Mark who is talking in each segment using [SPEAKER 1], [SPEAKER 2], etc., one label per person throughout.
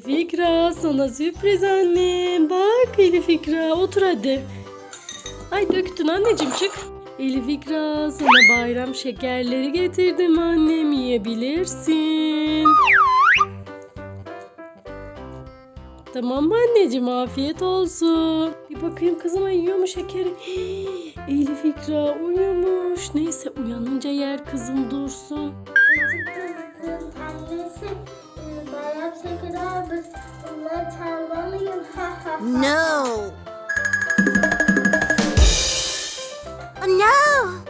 [SPEAKER 1] Fikra sana sürpriz annem. Bak Elif Fikra otur hadi. Ay döktün anneciğim çık. Elif Fikra sana bayram şekerleri getirdim annem yiyebilirsin. Tamam mı anneciğim afiyet olsun. Bir bakayım kızıma yiyor mu şekeri? Hii, Elif Fikra uyumuş. Neyse uyanınca yer kızım dursun.
[SPEAKER 2] Kızım
[SPEAKER 3] No. Oh, no.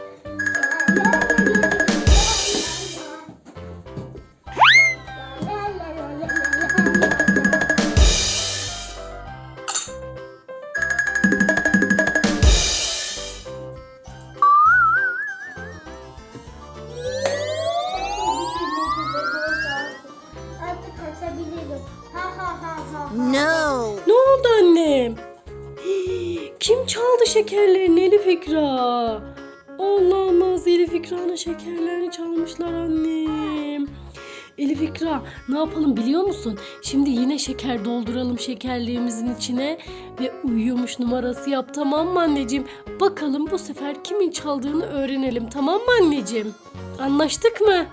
[SPEAKER 2] Artık kaçabilirim. Ha ha ha ha.
[SPEAKER 3] No.
[SPEAKER 1] Oldu annem? Kim çaldı şekerlerini Elif Fikra? Olamaz Elif Fikra'nın şekerlerini çalmışlar annem. Elif Fikra ne yapalım biliyor musun? Şimdi yine şeker dolduralım şekerliğimizin içine ve uyuyormuş numarası yap tamam mı anneciğim? Bakalım bu sefer kimin çaldığını öğrenelim tamam mı anneciğim? Anlaştık mı?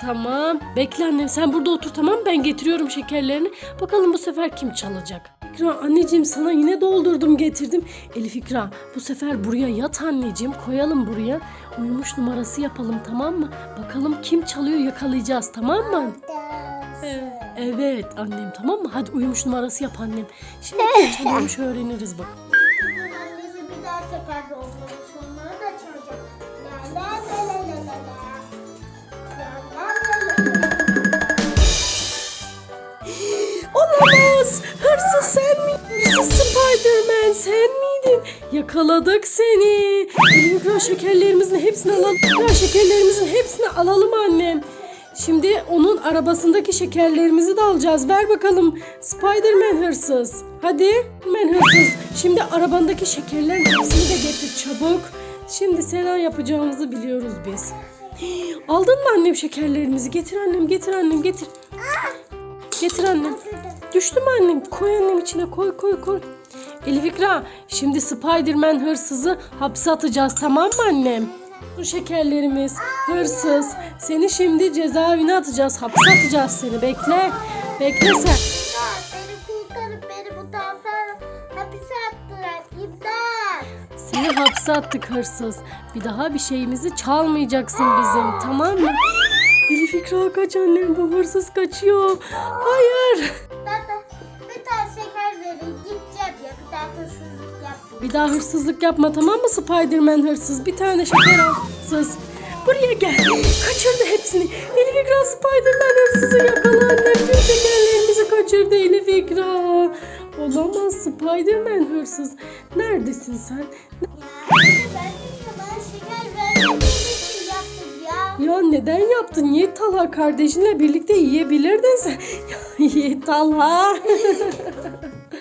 [SPEAKER 1] Tamam. Bekle annem sen burada otur tamam? Ben getiriyorum şekerlerini. Bakalım bu sefer kim çalacak? İkra anneciğim sana yine doldurdum getirdim. Elif İkra bu sefer buraya yat anneciğim. Koyalım buraya. Uyumuş numarası yapalım tamam mı? Bakalım kim çalıyor yakalayacağız tamam mı? Evet, evet annem tamam mı? Hadi uyumuş numarası yap annem. Şimdi kim çalıyormuş öğreniriz bak.
[SPEAKER 2] Bir daha şeker doldurmuş.
[SPEAKER 1] Olamaz. Hırsız sen miydin? Spiderman sen miydin? Yakaladık seni. Mikro şekerlerimizin hepsini alalım. Ya şekerlerimizin hepsini alalım annem. Şimdi onun arabasındaki şekerlerimizi de alacağız. Ver bakalım Spiderman hırsız. Hadi ben hırsız. Şimdi arabandaki şekerlerin hepsini de getir çabuk. Şimdi Sena yapacağımızı biliyoruz biz. Aldın mı annem şekerlerimizi? Getir annem, getir annem, getir. Getir annem. Düştü mü annem? Koy annem içine koy koy koy. Elif İkra şimdi Spiderman hırsızı hapse atacağız tamam mı annem? Bu şekerlerimiz hırsız. Seni şimdi cezaevine atacağız. Hapse atacağız seni. Bekle. Bekle sen. Seni hapse attık hırsız. Bir daha bir şeyimizi çalmayacaksın bizim. Tamam mı? Elif İkra kaç annem bu hırsız kaçıyor. Hayır.
[SPEAKER 2] Baba bir tane şeker verin. Gideceğim ya. Bir daha hırsızlık yapmayayım.
[SPEAKER 1] Bir daha hırsızlık yapma tamam mı Spiderman hırsız? Bir tane şeker al. Hırsız. Buraya gel. Kaçırdı hepsini. Elif İkra Spiderman hırsızı yakala annem. Tüm şekerlerimizi kaçırdı Elif İkra. Olamaz Spiderman hırsız. Neredesin sen?
[SPEAKER 2] Ya ben de bana şeker yaptım ya.
[SPEAKER 1] Neden yaptın? Yiğit Talha kardeşinle birlikte yiyebilirdin sen. Talha.